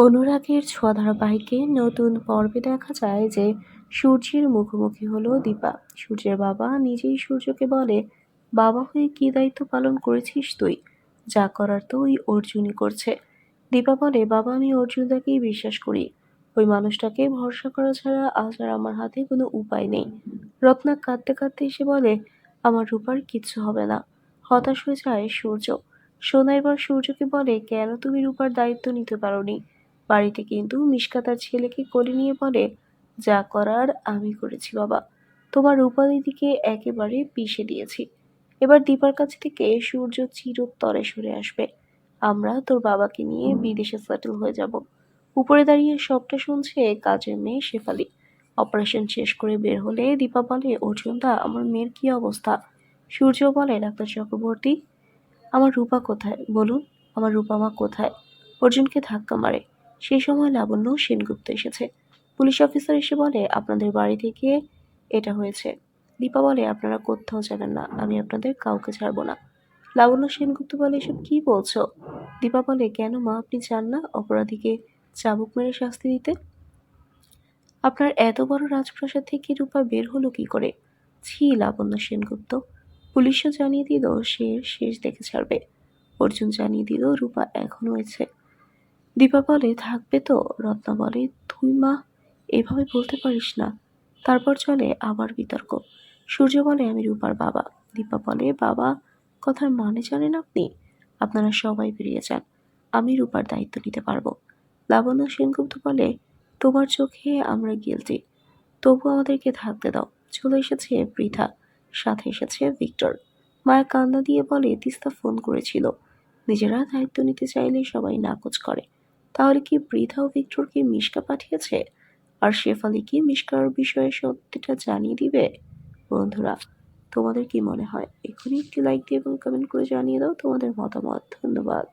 অনুরাগের ছোঁয়া ধারাবাহিকে নতুন পর্বে দেখা যায় যে সূর্যের মুখোমুখি হলো দীপা। সূর্যের বাবা নিজেই সূর্যকে বলে, বাবা হয়ে কী দায়িত্ব পালন করেছিস তুই? যা করার তো ওই অর্জুনই করছে। দীপা বলে, বাবা, আমি অর্জুনদাকেই বিশ্বাস করি। ওই মানুষটাকে ভরসা করা ছাড়া আজ আর আমার হাতে কোনো উপায় নেই। রত্না কাঁদতে কাঁদতে এসে বলে, আমার রূপার কিচ্ছু হবে না। হতাশ হয়ে যায় সূর্য। সোনা এবার সূর্যকে বলে, কেন তুমি রূপার দায়িত্ব নিতে পারোনি? বাড়িতে কিন্তু মিশকা তার ছেলেকে কোলে নিয়ে বলে যা করার আমি করেছি বাবা। তোমার রূপা দিদিকে একেবারে পিষে দিয়েছি। এবার দীপার কাছ থেকে সূর্য চিরতরে সরে আসবে। আমরা তোর বাবাকে নিয়ে বিদেশে সেটেল হয়ে যাব। উপরে দাঁড়িয়ে সবটা শুনছে কাজের মেয়ে শেফালি। অপারেশন শেষ করে বের হলে দীপা বলে অর্জুনদা আমার মেয়ের কি অবস্থা? সূর্য বলে ডাক্তার চক্রবর্তী আমার রূপা কোথায়? বলুন আমার রূপা মা কোথায়? অর্জুনকে ধাক্কা মারে। সেই সময় লাবণ্য সেনগুপ্ত এসেছে। পুলিশ অফিসার এসে বলে, আপনাদের বাড়ি থেকে এটা হয়েছে। দীপা বলে, আপনারা কোথাও যাবেন না, আমি আপনাদের কাউকে ছাড়বো না। লাবণ্য সেনগুপ্ত বলে, এসব কি বলছো? দীপা বলে, কেন মা, আপনি চান না অপরাধীকে চাবুক মেরে শাস্তি দিতে? আপনার এত বড় রাজপ্রাসাদ থেকে রূপা বের হলো কি করে? ছি, লাবণ্য সেনগুপ্ত, পুলিশও জানিয়ে দিল, সে শেষ দেখে ছাড়বে। অর্জুন জানিয়ে দিল, রূপা এখনও আছে দীপা বলে, থাকবে তো? রত্না বলে, তুই মা, এভাবে বলতে পারিস না। তারপর চলে আবার বিতর্ক। সূর্য বলে, আমি রূপার বাবা। দীপা বলে, বাবা, কথার মানে জানেন আপনি? আপনারা সবাই বেরিয়ে যান। আমি রূপার দায়িত্ব নিতে পারব। লাবণ্য সেনগুপ্ত বলে, তোমার চোখে আমরা গিলটি তবু আমাদেরকে থাকতে দাও। চলে এসেছে পৃথা, সাথে এসেছে ভিক্টর। মায়া কান্না দিয়ে বলে, তিস্তা ফোন করেছিল। নিজেরা দায়িত্ব নিতে চাইলে সবাই নাকচ করে। তাহলে কি বৃথা ও ভিক্টরকে মিশকা পাঠিয়েছে? আর শেফালি কি মিশকার বিষয়ে সত্যিটা জানিয়ে দিবে? বন্ধুরা, তোমাদের কি মনে হয়? এখনই একটি লাইক দিয়ে এবং কমেন্ট করে জানিয়ে দাও তোমাদের মতামত। ধন্যবাদ।